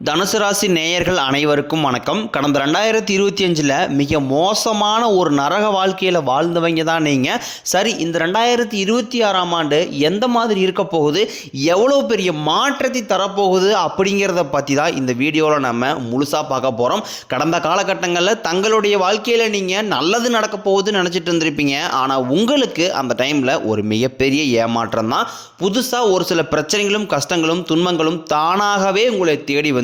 தனுசு ராசி நேயர்கள் அனைவருக்கும் வணக்கம். கடந்த ரெண்டாயிரத்தி இருபத்தி அஞ்சில் மிக மோசமான ஒரு நரக வாழ்க்கையில் வாழ்ந்தவங்க தான் நீங்கள் சரி இந்த ரெண்டாயிரத்தி இருபத்தி ஆறாம் ஆண்டு எந்த மாதிரி இருக்க போகுது? எவ்வளோ பெரிய மாற்றத்தை தரப்போகுது? அப்படிங்கிறத பற்றி தான் இந்த வீடியோவில் நம்ம முழுசாக பார்க்க போகிறோம் கடந்த காலகட்டங்களில் தங்களுடைய வாழ்க்கையில் நீங்கள் நல்லது நடக்க போகுதுன்னு நினச்சிட்டு இருந்திருப்பீங்க. ஆனால் உங்களுக்கு அந்த டைமில் ஒரு மிகப்பெரிய ஏமாற்றம் தான். புதுசாக ஒரு சில பிரச்சனைகளும் கஷ்டங்களும் துன்பங்களும் தானாகவே உங்களை தேடி வந்து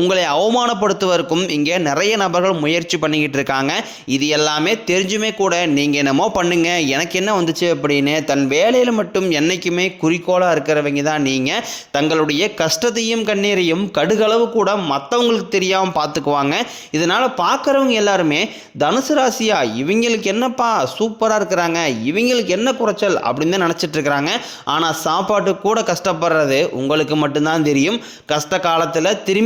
உங்களை அவமானப்படுத்துவதற்கும் இங்கே நிறைய நபர்கள் முயற்சி பண்ணிக்கிட்டு இருக்காங்க. இது எல்லாமே தெரிஞ்சுமே கூட நீங்கள் என்னமோ பண்ணுங்க. எனக்கு என்ன வந்துச்சு அப்படின்னு தன் வேலையில் மட்டும் என்றைக்குமே குறிக்கோளாக இருக்கிறவங்க தான் நீங்கள் தங்களுடைய கஷ்டத்தையும் கண்ணீரையும் கடுகளவு கூட மற்றவங்களுக்கு தெரியாமல் பார்த்துக்குவாங்க இதனால் பார்க்குறவங்க எல்லாருமே தனுசு ராசியா இவங்களுக்கு என்னப்பா சூப்பராக இருக்கிறாங்க இவங்களுக்கு என்ன குறைச்சல் அப்படின்னு தான் நினச்சிட்டு இருக்கிறாங்க. ஆனால் சாப்பாட்டு கூட கஷ்டப்படுறது உங்களுக்கு மட்டும்தான் தெரியும். கஷ்ட காலத்தில் திரும்பி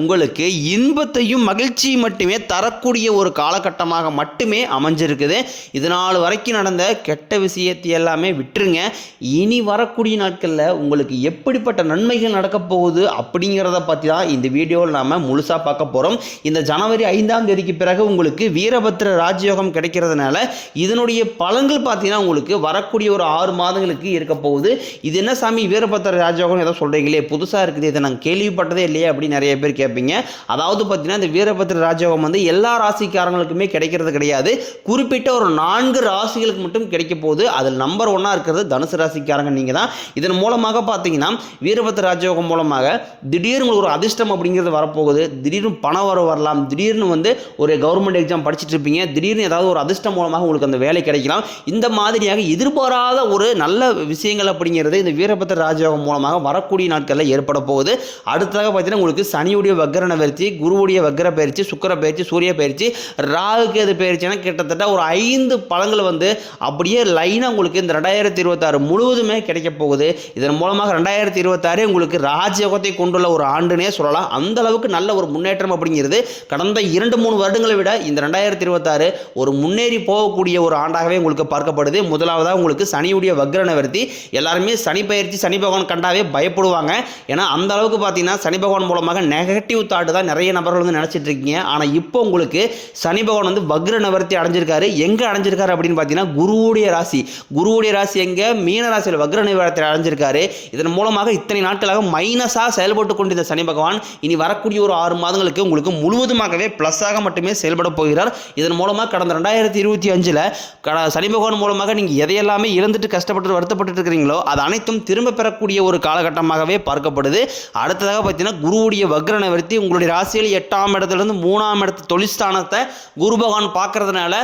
உங்களுக்கு இன்பத்தையும் மகிழ்ச்சியும் மட்டுமே தரக்கூடிய ஒரு காலகட்டமாக மட்டுமே அமைஞ்சிருக்குது. இது நாள் வரைக்கும் நடந்த கெட்ட விஷயத்தை எல்லாமே விட்டுருங்க. இனி வரக்கூடிய நாட்களில் உங்களுக்கு எப்படிப்பட்ட நன்மைகள் நடக்கப் போகுது அப்படிங்கிறத பற்றி தான் இந்த வீடியோவில் நாம் முழுசாக பார்க்க போகிறோம் இந்த ஜனவரி ஐந்தாம் தேதிக்கு பிறகு உங்களுக்கு வீரபத்திர ராஜயோகம் கிடைக்கிறதுனால இதனுடைய பலன்கள் பார்த்தீங்கன்னா உங்களுக்கு வரக்கூடிய ஒரு ஆறு மாதங்களுக்கு இருக்க போகுது. இது என்ன சாமி? வீரபத்திர ராஜயோகம் ஏதோ சொல்கிறீங்களே புதுசாக இருக்குது. இதை நாங்கள் கேள்விப்பட்டதே இல்லையே அப்படின்னு நிறைய பேர் கேட்பீங்க அதாவது பார்த்தீங்கன்னா இந்த வீரபத்ர ராஜயோகம் வந்து எல்லா ராசிக்காரங்களுக்குமே கிடைக்கிறது கிடையாது. குறிப்பிட்ட ஒரு நான்கு ராசிகளுக்கு மட்டும் கிடைக்க போகுது. அதில் நம்பர் ஒன்னாக இருக்கிறது தனுசு ராசிக்காரங்க நீங்கள் தான். இதன் மூலமாக பார்த்தீங்கன்னா வீரபத்திர ராஜயோகம் மூலமாக திடீர்னு உங்களுக்கு ஒரு அதிர்ஷ்டம் அப்படிங்கிறது வரப்போகுது. திடீர்னு பணம் வர வரலாம். திடீர்னு வந்து ஒரு கவர்மெண்ட் எக்ஸாம் படிச்சுட்டு இருப்பீங்க. திடீர்னு ஏதாவது ஒரு அதிர்ஷ்டம் மூலமாக உங்களுக்கு அந்த வேலை கிடைக்கலாம். இந்த மாதிரியாக எதிர்பாராத ஒரு நல்ல விஷயங்கள் அப்படிங்கிறது இந்த வீரபத்திர ராஜயோகம் மூலமாக வரக்கூடிய நாட்களில் ஏற்பட போகுது. அடுத்ததாக பார்த்தீங்கன்னா உங்களுக்கு சனியுடைய வக்கர நிவர்த்தி குருவுடைய வக்கர பயிற்சி சுக்கர பயிற்சி சூரிய பயிற்சி ராகு கேது பயிற்சினா கிட்டத்தட்ட ஒரு ஐந்து பழங்கள் வந்து அப்படியே லைனாக உங்களுக்கு இந்த ரெண்டாயிரத்தி இருபத்தாறு முழுவதுமே கிடைக்க போகுது. இதன் மூலமாக ரெண்டாயிரத்தி இருபத்தாறு உங்களுக்கு ராஜயோகத்தை கொண்டுள்ள ஒரு ஆண்டுனே சொல்லலாம். அந்த அளவுக்கு நல்ல ஒரு முன்னேற்றம் அப்படிங்கிறது கடந்த இரண்டு மூணு வருடங்களை விட இந்த ரெண்டாயிரத்தி இருபத்தாறு ஒரு முன்னேறி போகக்கூடிய ஒரு ஆண்டாகவே உங்களுக்கு பார்க்கப்படுது. முதலாவதாக உங்களுக்கு சனியுடைய வக்ர நிவர்த்தி எல்லாருமே சனி பயிற்சி சனி பகவான் கண்டாவே பயப்படுவாங்க. ஏன்னா அந்த அளவுக்கு பார்த்தீங்கன்னா சனி பகவான் மூலமாக நெகட்டிவ் தாட்டு தான் நிறைய நபர்கள் வந்து நினச்சிட்டு இருக்கீங்க. ஆனால் இப்போ உங்களுக்கு சனி பகவான் வந்து வக்ர நிவர்த்தி அடைஞ்சிருக்காரு. எங்கே அடைஞ்சிருக்காரு அப்படின்னு பார்த்தீங்கன்னா குருவுடைய ராசி. குருவுடைய ராசி எங்கே? மீன ராசியில் வக்ர நிவர்த்தி அடைஞ்சிருக்காரு. இதன் மூலமாக இத்தனை நாட்களாக மைனஸாக செயல்பட்டு கொண்டிருந்த சனி பகவான் இனி வரக்கூடிய ஒரு ஆறு மாதங்களுக்கு உங்களுக்கு முழுவதுமாகவே ப்ளஸ்ஸாக மட்டுமே செயல்பட போகிறார். இதன் மூலமாக கடந்த ரெண்டாயிரத்தி இருபத்தி அஞ்சில் கட சனி பகவான் மூலமாக நீங்கள் எதையெல்லாமே இழந்துட்டு கஷ்டப்பட்டு வருத்தப்பட்டு இருக்கிறீங்களோ அது அனைத்தும் திரும்ப பெறக்கூடிய ஒரு காலகட்டமாகவே பார்க்கப்படுது. அடுத்ததாக பார்த்தீங்கன்னா குருவுடைய வக்ர நிவர்த்தி உங்களுடைய ராசியில் எட்டாம் இடத்துலேருந்து மூணாம் இடத்து தொழிற்ஸ்தானத்தை குரு பகவான் பார்க்கறதுனால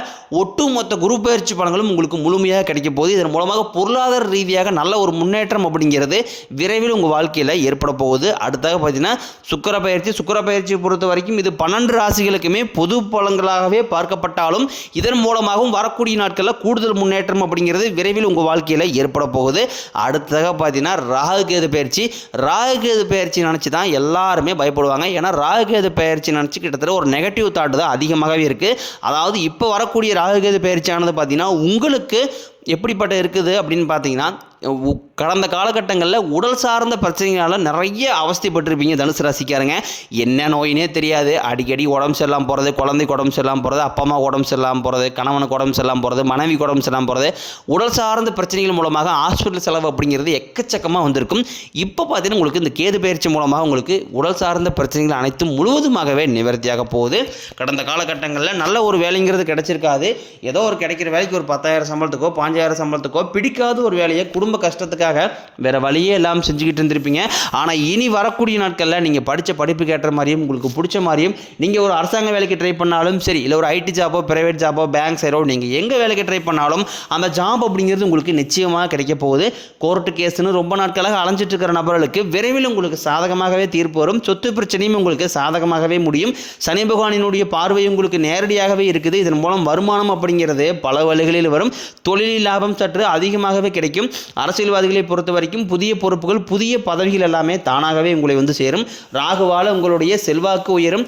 ஒட்டுமொத்த குரு பயிற்சி பலன்களும் உங்களுக்கு முழுமையாக கிடைக்க போகுது. இதன் மூலமாக பொருளாதார ரீதியாக நல்ல ஒரு முன்னேற்றம் அப்படிங்கிறது விரைவில் உங்கள் வாழ்க்கையில் ஏற்பட போகுது. அடுத்தாக பார்த்தீங்கன்னா சுக்கர பயிற்சி. சுக்கர பயிற்சியை பொறுத்த வரைக்கும் இது பன்னெண்டு ராசிகளுக்குமே பொது பலன்களாகவே பார்க்கப்பட்டாலும் இதன் மூலமாகவும் வரக்கூடிய நாட்களில் கூடுதல் முன்னேற்றம் அப்படிங்கிறது விரைவில் உங்கள் வாழ்க்கையில் ஏற்பட போகுது. அடுத்ததாக பார்த்தீங்கன்னா ராகுகேது பயிற்சி. ராகுகேது பயிற்சி நினச்சி தான் எல்லாருமே பயப்படும் போடுவாங்க. ஏன்னா ராகுகேது பயிற்சி நினச்சி கிட்டத்தட்ட ஒரு நெகட்டிவ் தாட் தான் அதிகமாகவே இருக்குது அதாவது இப்போ வரக்கூடிய ராகுகேது பயிற்சியானது பார்த்திங்கன்னா உங்களுக்கு எப்படிப்பட்ட இருக்குது அப்படின்னு பார்த்தீங்கன்னா உ- கடந்த காலகட்டங்களில் உடல் சார்ந்த பிரச்சனைகளால் நிறைய அவஸ்தைப்பட்டிருப்பீங்க தனுசு ராசிக்காரங்க. என்ன நோயினே தெரியாது. அடிக்கடி உடம்பு சரியில்லாமல் போகிறது குழந்தைக்கு உடம்பு சரியில்லாமல் போகிறது அப்பா அம்மா உடம்பு சரியில்லாமல் போகிறது கணவனுக்கு உடம்பு சரியில்லாமல் போகிறது மனைவிக்கு உடம்பு சரியில்லாமல் போகிறது உடல் சார்ந்த பிரச்சனைகள் மூலமாக ஹாஸ்பிட்டல் செலவு அப்படிங்கிறது எக்கச்சக்கமாக வந்திருக்கும். இப்போ பார்த்தீங்கன்னா உங்களுக்கு இந்த கேது பயிற்சி மூலமாக உங்களுக்கு உடல் சார்ந்த பிரச்சனைகள் அனைத்தும் முழுவதுமாகவே நிவர்த்தியாக போகுது. கடந்த காலகட்டங்களில் நல்ல ஒரு வேலைங்கிறது கிடைச்சிருக்காது. ஏதோ ஒரு கிடைக்கிற வேலைக்கு ஒரு பத்தாயிரம் சம்பளத்துக்கோ பாஞ்சாயிரம் சம்பளத்துக்கோ பிடிக்காத ஒரு வேலையை குடும்ப கஷ்டத்துக்காக வேற வழியே இல்லாமல் செஞ்சுக்கிட்டு இருந்திருப்பீங்க. ஆனால் இனி வரக்கூடிய நாட்களில் நீங்கள் படித்த படிப்புக்கு ஏற்ற மாதிரியும் உங்களுக்கு பிடிச்ச மாதிரியும் நீங்கள் ஒரு அரசாங்க வேலைக்கு ட்ரை பண்ணாலும் சரி இல்லை ஒரு ஐடி ஜாபோ பிரைவேட் ஜாபோ பேங்க் சைடோ நீங்கள் எங்கே வேலைக்கு ட்ரை பண்ணாலும் அந்த ஜாப் அப்படிங்கிறது உங்களுக்கு நிச்சயமாக கிடைக்க போகுது. கோர்ட்டு கேஸ்னு ரொம்ப நாட்களாக அலைஞ்சிட்டு இருக்கிற நபர்களுக்கு விரைவில் உங்களுக்கு சாதகமாகவே தீர்ப்பு வரும். சொத்து பிரச்சனையும் உங்களுக்கு சாதகமாகவே முடியும். சனி பகவானினுடைய பார்வை உங்களுக்கு நேரடியாகவே இருக்குது. இதன் மூலம் வருமானம் அப்படிங்கிறது பல வழிகளில் வரும். தொழிலில் லாபம் சற்று அதிகமாகவே கிடைக்கும். அரசியல்வாதிகளை பொறுத்த வரைக்கும் புதிய பொறுப்புகள் புதிய பதவிகள் எல்லாமே தானாகவே உங்களை வந்து சேரும். ராகுவால உங்களுடைய செல்வாக்கு உயரும்.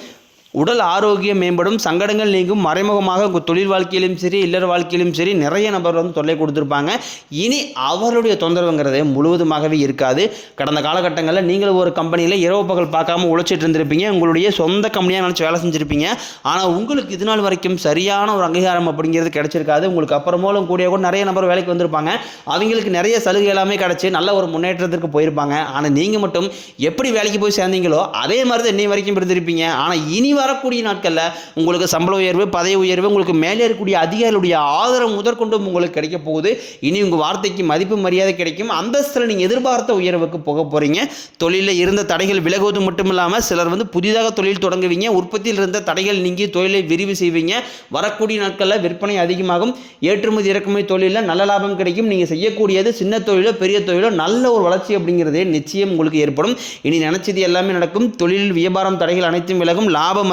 உடல் ஆரோக்கியம் மேம்படும் சங்கடங்கள் நீங்கும் மறைமுகமாக உங்கள் தொழில் வாழ்க்கையிலும் சரி இல்லற வாழ்க்கையிலும் சரி நிறைய நபர் வந்து தொல்லை கொடுத்துருப்பாங்க. இனி அவருடைய தொந்தரவுங்கிறது முழுவதுமாகவே இருக்காது. கடந்த காலகட்டங்களில் நீங்கள் ஒரு கம்பெனியில் இரவு பகல் பார்க்காம உழைச்சிட்டு இருந்திருப்பீங்க. உங்களுடைய சொந்த கம்பெனியாக நினச்சி வேலை செஞ்சுருப்பீங்க. ஆனால் உங்களுக்கு இது நாள் வரைக்கும் சரியான ஒரு அங்கீகாரம் அப்படிங்கிறது கிடைச்சிருக்காது. உங்களுக்கு அப்புறமோலும் கூடிய கூட நிறைய நபர் வேலைக்கு வந்திருப்பாங்க. அவங்களுக்கு நிறைய சலுகை எல்லாமே கிடச்சி நல்ல ஒரு முன்னேற்றத்திற்கு போயிருப்பாங்க. ஆனால் நீங்கள் மட்டும் எப்படி வேலைக்கு போய் சேர்ந்தீங்களோ அதே மாதிரி தான் இன்னி வரைக்கும் இருந்திருப்பீங்க. ஆனால் இனி வரக்கூடிய நாட்களில் உங்களுக்கு சம்பள உயர்வு பதவி உயர்வு உங்களுக்கு மேலே இருக்கக்கூடிய அதிகாரிகளுடைய ஆதரவு முதற்கொண்டு உங்களுக்கு கிடைக்க போகுது. இனி உங்கள் வார்த்தைக்கு மதிப்பு மரியாதை கிடைக்கும். அந்தஸ்தில் நீங்கள் எதிர்பார்த்த உயர்வுக்கு போக போகிறீங்க தொழிலில் இருந்த தடைகள் விலகுவது மட்டும் இல்லாமல் சிலர் வந்து புதிதாக தொழில் தொடங்குவீங்க. உற்பத்தியில் இருந்த தடைகள் நீங்கி தொழிலை விரிவு செய்வீங்க. வரக்கூடிய நாட்களில் விற்பனை அதிகமாகும். ஏற்றுமதி இறக்குமதி தொழிலில் நல்ல லாபம் கிடைக்கும். நீங்கள் செய்யக்கூடியது சின்ன தொழிலோ பெரிய தொழிலோ நல்ல ஒரு வளர்ச்சி அப்படிங்கிறதே நிச்சயம் உங்களுக்கு ஏற்படும். இனி நினைச்சது எல்லாமே நடக்கும். தொழிலில் வியாபாரம் தடைகள் அனைத்தும் விலகும். லாபம்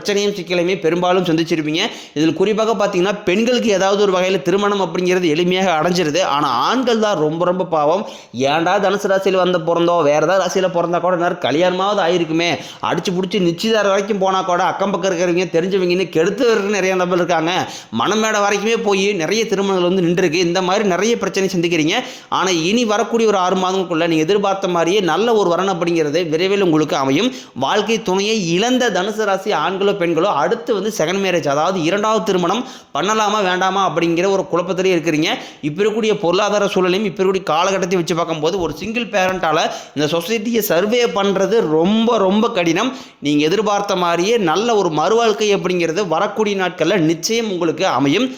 பிரச்சனையும் சிக்கலையுமே பெரும்பாலும் சந்திச்சிருப்பீங்க. இதில் குறிப்பாக பார்த்தீங்கன்னா பெண்களுக்கு ஏதாவது ஒரு வகையில் திருமணம் அப்படிங்கிறது எளிமையாக அடைஞ்சிருது. ஆனால் ஆண்கள் தான் ரொம்ப ரொம்ப பாவம். ஏன்டா தனுசு ராசியில் வந்து பிறந்தோம் வேறு ஏதாவது ராசியில் பிறந்தா கூட நேரம் கல்யாணமாவது ஆயிருக்குமே. அடிச்சு பிடிச்சி நிச்சயதார வரைக்கும் போனால் கூட அக்கம் பக்கம் இருக்கிறவங்க தெரிஞ்சவங்கன்னு கெடுத்தவர்கள் நிறைய நபர் இருக்காங்க. மனமேடை வரைக்குமே போய் நிறைய திருமணங்கள் வந்து நின்றுருக்கு. இந்த மாதிரி நிறைய பிரச்சனை சந்திக்கிறீங்க. ஆனால் இனி வரக்கூடிய ஒரு ஆறு மாதங்களுக்குள்ள நீங்கள் எதிர்பார்த்த மாதிரியே நல்ல ஒரு வரன் அப்படிங்கிறது விரைவில் உங்களுக்கு அமையும். வாழ்க்கை துணையை இழந்த தனுசு ராசி ஆண்களோ பெண்களோ அடுத்து வந்து செகண்ட் மேரேஜ் அதாவது இரண்டாவது திருமணம் பண்ணலாமா வேண்டாமா அப்படிங்கிற ஒரு குழப்பத்திலே இருக்கிறீங்க. இப்போ இருக்கக்கூடிய பொருளாதார சூழலையும் இப்போ இருக்கக்கூடிய காலகட்டத்தை வச்சு பார்க்கும்போது ஒரு சிங்கிள் பேரண்டால் இந்த சொசைட்டியை சர்வே பண்ணுறது ரொம்ப ரொம்ப கடினம். நீங்கள் எதிர்பார்த்த மாதிரியே நல்ல ஒரு மறுவாழ்க்கை அப்படிங்கிறது வரக்கூடிய நாட்களில் நிச்சயம் உங்களுக்கு அமையும்.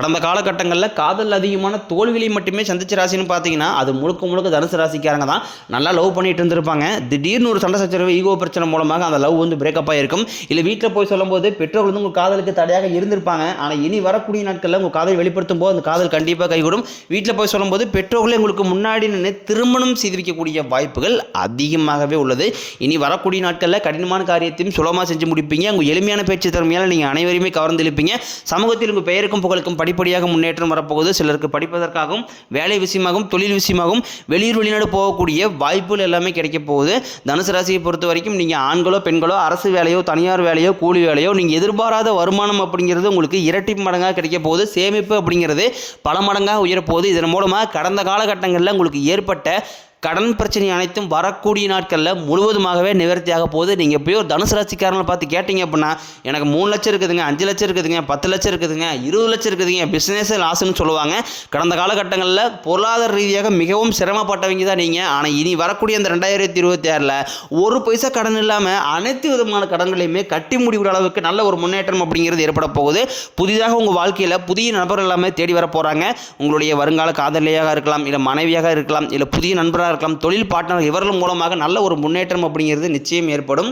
கடந்த காலகட்டங்களில் காதல் அதிகமான தோல்விகளை மட்டுமே சந்திச்ச ராசின்னு பார்த்தீங்கன்னா அது முழுக்க முழுக்க தனுசு ராசிக்காரங்க தான். நல்லா லவ் பண்ணிட்டு இருந்திருப்பாங்க. திடீர்னு ஒரு சண்டை சச்சரவு ஈகோ பிரச்சனை மூலமாக அந்த லவ் வந்து பிரேக்கப் ஆகிருக்கும் இல்லை வீட்டில் போய் சொல்லும்போது பெற்றோர்கள் வந்து உங்கள் காதலுக்கு தடையாக இருந்திருப்பாங்க. ஆனால் இனி வரக்கூடிய நாட்களில் உங்கள் காதல் வெளிப்படுத்தும் போது அந்த காதல் கண்டிப்பாக கைகூடும். வீட்டில் போய் சொல்லும்போது பெற்றோர்களே உங்களுக்கு முன்னாடி நின்று திருமணம் செய்து வைக்கக்கூடிய வாய்ப்புகள் அதிகமாகவே உள்ளது. இனி வரக்கூடிய நாட்களில் கடினமான காரியத்தையும் சுலமாக செஞ்சு முடிப்பீங்க. உங்கள் எளிமையான பேச்சு திறமையால் நீங்கள் அனைவரையுமே கவர்ந்திருப்பீங்க சமூகத்தில் உங்கள் பெயருக்கும் புகழுக்கும் படிப்படியாக முன்னேற்றம் வரப்போகுது. சிலருக்கு படிப்பதற்காகவும் வேலை விஷயமாகவும் தொழில் விஷயமாகவும் வெளியூர் வெளிநாடு போகக்கூடிய வாய்ப்புகள் எல்லாமே கிடைக்க போகுது. தனுசு ராசியை பொறுத்த வரைக்கும் நீங்கள் ஆண்களோ பெண்களோ அரசு வேலையோ தனியார் வேலையோ கூலி வேலையோ நீங்கள் எதிர்பாராத வருமானம் அப்படிங்கிறது உங்களுக்கு இரட்டி மடங்காக கிடைக்க போகுது. சேமிப்பு அப்படிங்கிறது பல மடங்காக உயரப்போகுது இதன் மூலமாக கடந்த காலகட்டங்களில் உங்களுக்கு ஏற்பட்ட கடன் பிரச்சனை அனைத்தும் வரக்கூடிய நாட்களில் முழுவதுமாகவே நிவர்த்தியாக போகுது. நீங்கள் எப்பயோ ஒரு தனுசு ராசிக்காரங்களை பார்த்து கேட்டிங்க அப்படின்னா எனக்கு மூணு லட்சம் இருக்குதுங்க அஞ்சு லட்சம் இருக்குதுங்க பத்து லட்சம் இருக்குதுங்க இருபது லட்சம் இருக்குதுங்க பிஸ்னஸே லாஸ்ன்னு சொல்லுவாங்க. கடந்த காலகட்டங்களில் பொருளாதார ரீதியாக மிகவும் சிரமப்பட்டவங்க தான் நீங்கள் ஆனால் இனி வரக்கூடிய அந்த ரெண்டாயிரத்தி இருபத்தி ஆறில் ஒரு பைசா கடன் இல்லாமல் அனைத்து விதமான கடன்களையுமே கட்டி முடிவுற அளவுக்கு நல்ல ஒரு முன்னேற்றம் அப்படிங்கிறது ஏற்பட போகுது. புதிதாக உங்கள் வாழ்க்கையில் புதிய நபர்கள் எல்லாமே தேடி வர போகிறாங்க உங்களுடைய வருங்கால காதலியாக இருக்கலாம் இல்லை மனைவியாக இருக்கலாம் இல்லை புதிய நண்பராக இருக்கலாம் தொழில் பார்ட்னர் இவர்கள் மூலமாக நல்ல ஒரு முன்னேற்றம் அப்படிங்கிறது நிச்சயம் ஏற்படும்.